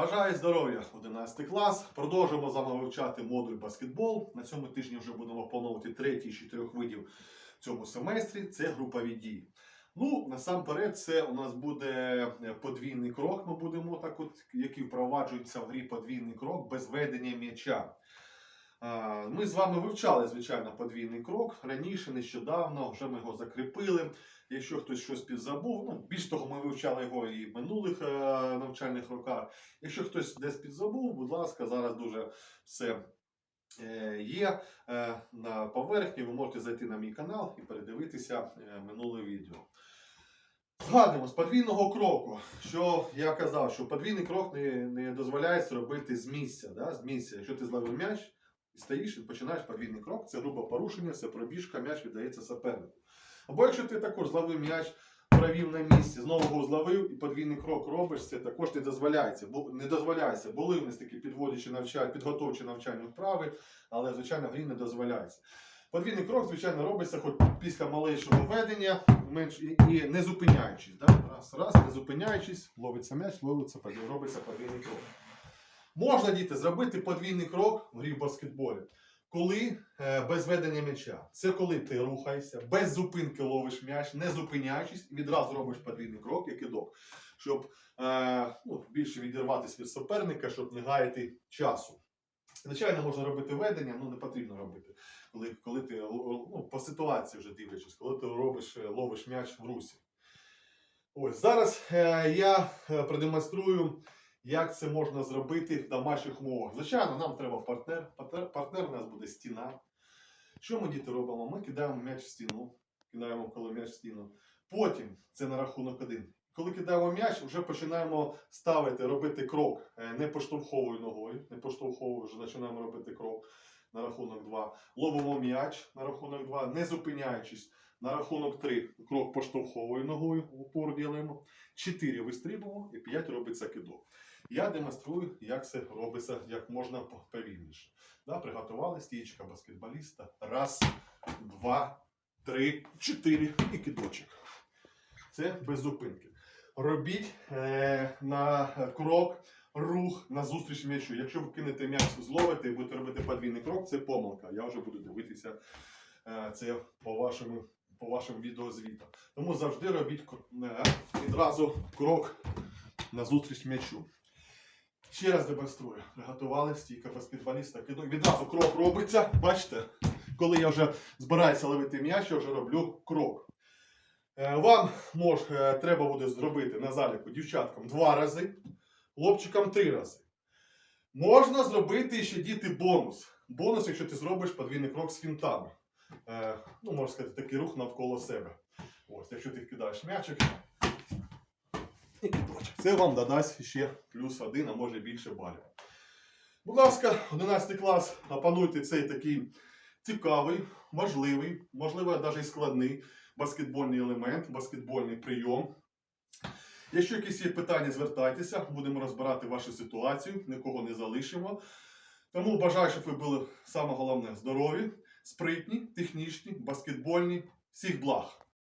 Бажаю здоров'я, 11 клас. Продовжуємо з вами вивчати модуль баскетбол. На цьому тижні вже будемо опановувати третій з чотирьох видів в цьому семестрі. Це групові дії. Ну, насамперед, це у нас буде е, подвійний крок. Ми будемо так, от, який впроваджується в грі подвійний крок без ведення м'яча. Ми з вами вивчали, звичайно, подвійний крок. Раніше, нещодавно, вже ми його закріпили. Якщо хтось щось підзабув, ну більш того, ми вивчали його і в минулих е, навчальних роках. Якщо хтось десь підзабув, будь ласка, зараз дуже все е, є е, на поверхні. Ви можете зайти на мій канал і передивитися минуле відео. Згадуємо з подвійного кроку, що я казав, що подвійний крок не, не дозволяється робити з місця. Да? З місця. Якщо ти зловив м'яч і стоїш і починаєш подвійний крок, це грубе порушення, це пробіжка, м'яч віддається супернику. Або якщо ти також зловив м'яч, провів на місці, знову його зловив і подвійний крок робиш, це також не дозволяється. Бу- не дозволяється. Були в нас такі підводячі навчання, підготовчі навчальні вправи, але звичайно грі не дозволяється. Подвійний крок, звичайно, робиться хоч після малейшого ведення, менш і, і не зупиняючись. Да? Раз, раз, не зупиняючись, ловиться м'яч, ловиться, робиться подвійний крок. Можна діти зробити подвійний крок в грі в баскетболі. Коли е, без ведення м'яча. Це коли ти рухаєшся, без зупинки ловиш м'яч, не зупиняючись, і відразу робиш подвійний крок, як кидок, щоб е, ну, більше відірватися від суперника, щоб не гаяти часу. Звичайно, можна робити ведення, ну не потрібно робити. Коли, коли ти ну, по ситуації вже дивлячись, коли ти робиш, е, ловиш м'яч в русі. Ось зараз е, я е, продемонструю, як це можна зробити в домашніх умовах. Звичайно, нам треба партнер. Партнер, партнер у нас буде стіна. Що ми діти робимо? Ми кидаємо м'яч в стіну, кидаємо коли м'яч в стіну. Потім це на рахунок один. Коли кидаємо м'яч, вже починаємо ставити, робити крок е, не поштовховою ногою, не поштовховою, вже починаємо робити крок на рахунок 2. Ловимо м'яч на рахунок 2, не зупиняючись. На рахунок 3 крок поштовховою ногою, упор ділимо. 4 вистрибуємо і 5 робиться кидок. Я демонструю, як це робиться, як можна по- повільніше. Да, приготували стічка баскетболіста. Раз, два, три, чотири і кидочок. Це без зупинки. Робіть е, на крок, рух на зустріч м'ячу. Якщо ви кинете м'яч, зловите і будете робити подвійний крок, це помилка. Я вже буду дивитися е, це по вашому, по вашим відеозвітам. Тому завжди робіть е, відразу крок на зустріч м'ячу. Ще раз демонструю. Приготували стійка баскетболіста. Кидок. Відразу крок робиться. Бачите? Коли я вже збираюся ловити м'яч, я вже роблю крок. Е, Вам мож, е, треба буде зробити на заліку дівчаткам два рази, хлопчикам три рази. Можна зробити ще діти бонус. Бонус, якщо ти зробиш подвійний крок з фінтами. Е, ну, можна сказати, такий рух навколо себе. Ось, якщо ти кидаєш м'ячик. Це вам додасть ще плюс один, а може більше балів. Будь ласка, 11 клас, опануйте цей такий цікавий, важливий, можливо, навіть складний баскетбольний елемент, баскетбольний прийом. Якщо якісь є питання, звертайтеся, будемо розбирати вашу ситуацію, нікого не залишимо. Тому бажаю, щоб ви були саме головне здорові, спритні, технічні, баскетбольні. Всіх благ!